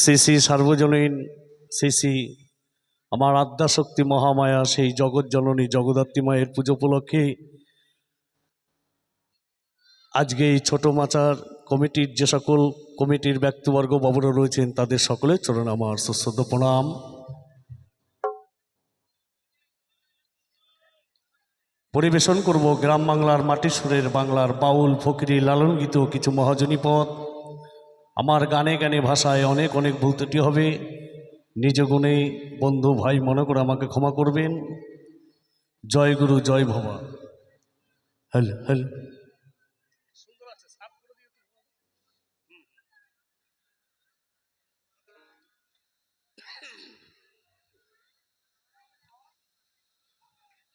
শ্রী শ্রী সার্বজনীন, শ্রী শ্রী আমার আদ্যাশক্তি মহামায়া, সেই জগৎ জননী জগদ্ধাত্রী মায়ের পুজো উপলক্ষে আজকে এই ছোট মাচার কমিটির যে সকল কমিটির ব্যক্তিবর্গ, বাবুরা রয়েছেন, তাদের সকলের চরণ আমার সুশ্রদ্ধ প্রণাম। পরিবেশন করব গ্রাম বাংলার মাটির সুরের বাংলার বাউল, ফকিরি, লালন গীত কিছু মহাজনী পথ আমার গানে গানে ভাষায় অনেক অনেক ভুল ত্রুটি হবে। নিজ গুণে বন্ধু ভাই মনে করে আমাকে ক্ষমা করবেন। জয় গুরু, জয় ভবা। হ্যাল হ্যাল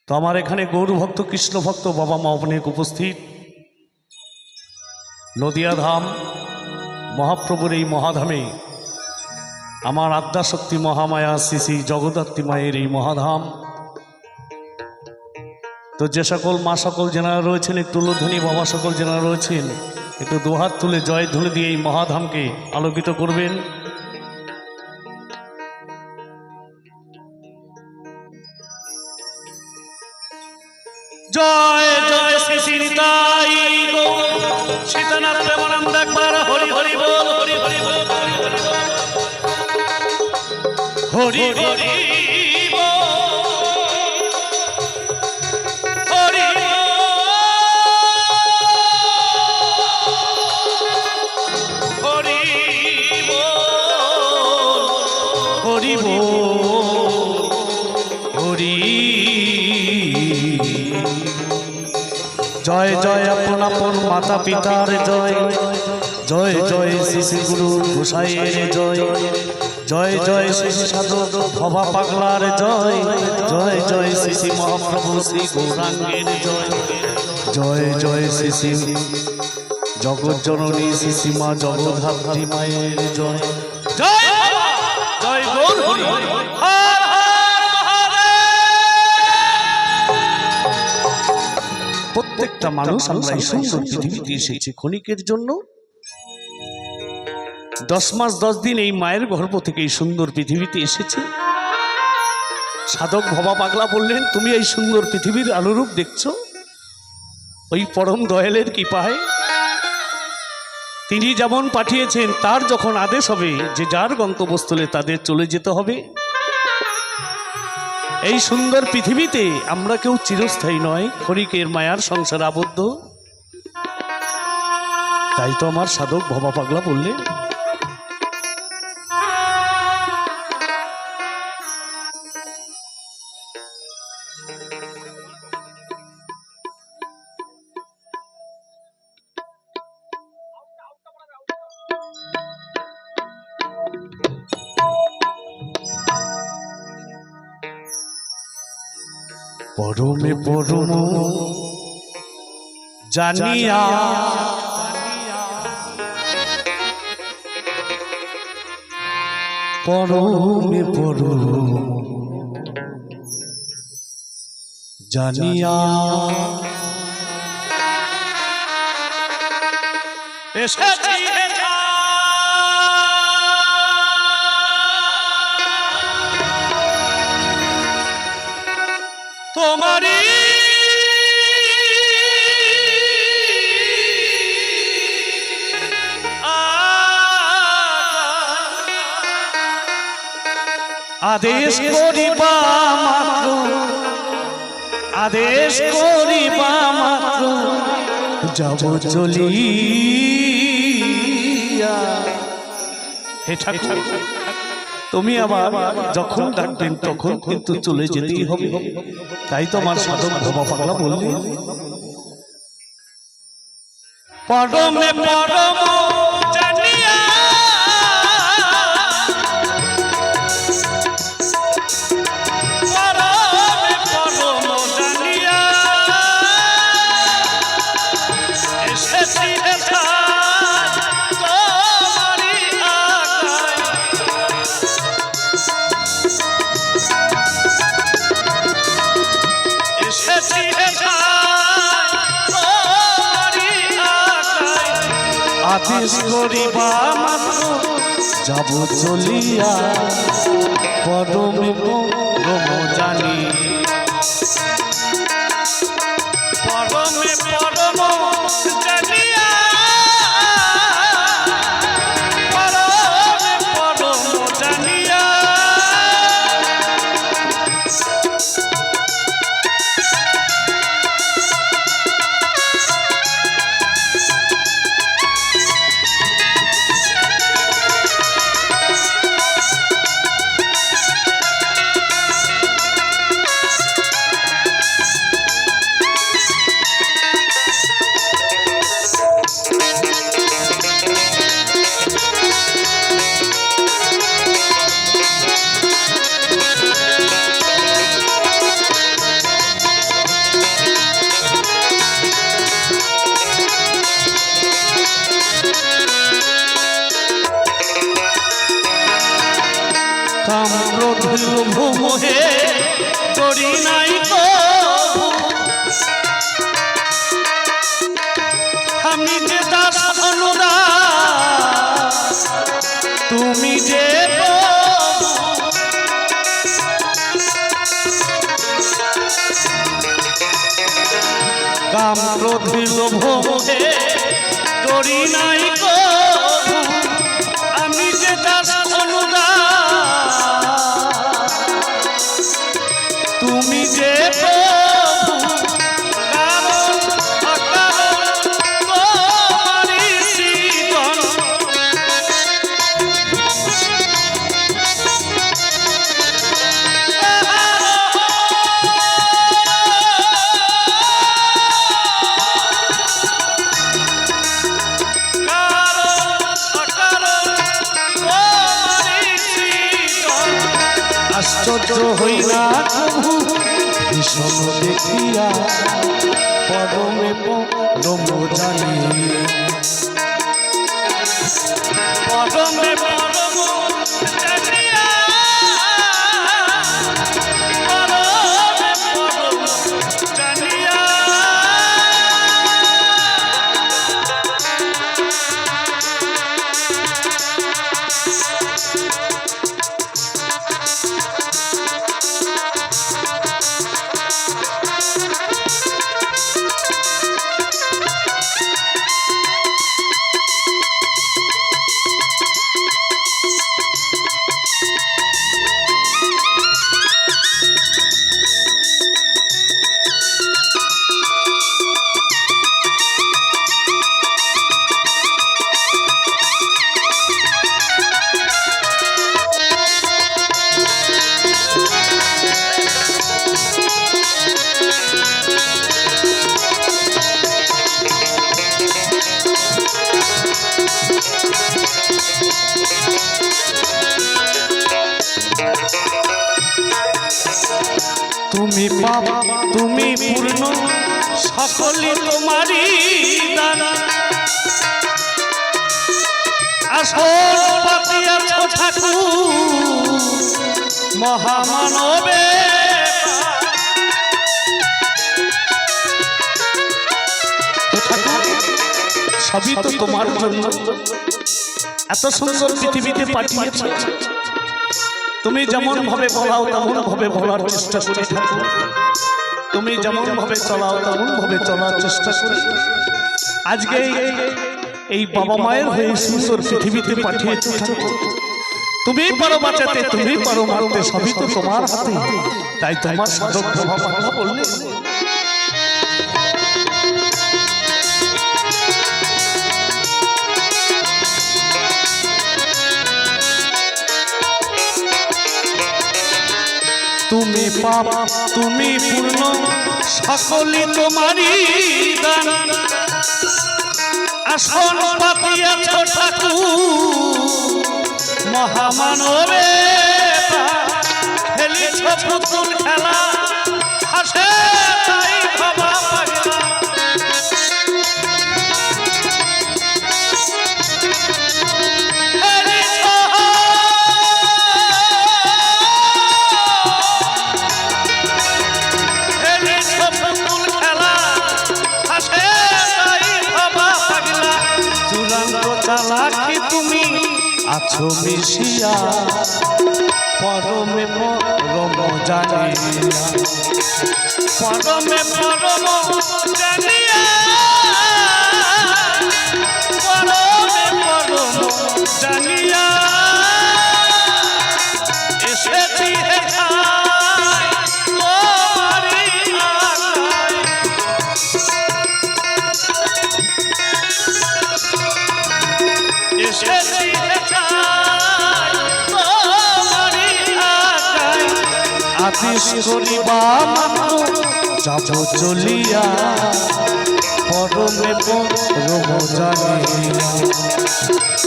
তো আমার এখানে গৌর ভক্ত, কৃষ্ণ ভক্ত, বাবা মা অনেক উপস্থিত। নদিয়া ধাম মহাপ্রভুর এই মহাধামে, আমার আদ্যাশক্তি মহামায়া শ্রী শ্রী জগদ্ধাত্রী মায়ের এই মহাধাম। তো যে সকল মা সকল যেনারা রয়েছেন, একটু উল্লোধ্বনি বাবা সকল যেনারা রয়েছেন, একটু দুহাত তুলে জয় ধুলে দিয়ে এই মহাধামকে আলোকিত করবেন। জয় জয় শ্রী শ্রী নিতাই। হরি হরি হরি হরি বল। হরি বল। হরি বল। হরি জয় জয় আপন আপন মাতা পিতার জয়। জয় জয় শ্রী গুরু গোসাইয়ের জয়। জয় জয় শ্রী সাধক ভবা পাগলার জয় জয় জয় শ্রী শ্রী মহাপ্রভু শ্রী গৌরাঙ্গের জয়। জয়। জয় শ্রী শ্রী জগৎ জননী শ্রী শ্রী মা জগদ্ধাত্রী মায়ের জয়। জয় জয় গৌর হরি হর। হর মহাদেব। প্রত্যেকটা মানুষ আমরা এই সুন্দর পৃথিবীতে এসেছি। ক্ষণিকের জন্য দশ মাস, দশ দিন এই মায়ের গর্ভ থেকে এই সুন্দর পৃথিবীতে এসেছে। সাধক ভবা পাগলা বললেন, তুমি এই সুন্দর পৃথিবীর আলোরূপ দেখছ? ওই পরম দয়ালের কৃপায়। তিনি যেমন পাঠিয়েছেন, তার যখন আদেশ হবে যে যার গন্তব্যস্থলে তাদের চলে যেতে হবে। এই সুন্দর পৃথিবীতে আমরা কেউ চিরস্থায়ী নয়, খরিকের মায়ার সংসার আবদ্ধ। তাই তো আমার সাধক ভবা পাগলা বললে পরমে পরম জানিয়া। পরমে পরম জানিয়া। এসেছি। আদেশ করিবা মাত্র। আদেশ করিবা মাত্র। যাব চলিয়া হে ঠাকুর তুমি আবার যখন ডাকবেন তখন কিন্তু চলে যেতেই হবে। তাই তো আমার সাধক ভবা পাগলা বললে পরমে পরম আদেশ করিবা যাব চলিয়া পরম জানি। কাম ক্রোধ লোভ মোহে করি নাই। আমি যে দাস অনুদাস, তুমি যে প্রভু। কাম ক্রোধ লোভ মোহে করি নাই কভু। আশ্চর্য হই না। ভীষণ দেখিয়া পরমে পরম জানি। পরম পূর্ণ সকলই তোমারই দান আসল পাতিয়াছ ঠাকুর মহামানবে। সবই তো তোমার জন্য। এত সুন্দর পৃথিবীতে পাঠিয়েছ। তুমি যেমন ভাবে বলাও তেমন ভাবে বলার চেষ্টা করে থাকো তুমি যেমন ভাবে চলাও তেমন ভাবে চলার চেষ্টা করি। আজকে এই বাবা মায়ের হয়ে সুন্দর পৃথিবীতে পাঠিয়েছে। তুমি পারো বাঁচাতে তুমি পারো মারতে সবই তো তোমার হাতে। তাই তোমার সাধক প্রভাব বললে পাপ তুমি পূর্ণ সকলে তোমারই দান। আসন পাতিয়াছ ঠাকুর মহামানবে খেলিছ পুতুল খেলা হাসে তুমি আছো মিশিয়া পরমে পরম জানিয়া পরমে পরম জানিয়া পরমে পরম জানিয়া আদেশ যাব চলিয়া। পরমে পরম জানিয়া।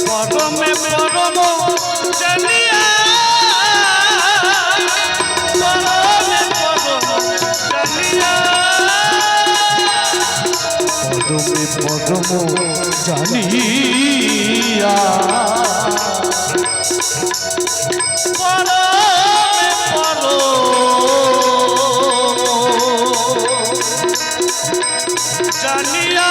পরমে পরম জানিয়া। পরমে পরম জানিয়া। পরমে পরম জানিয়া। জানিয়া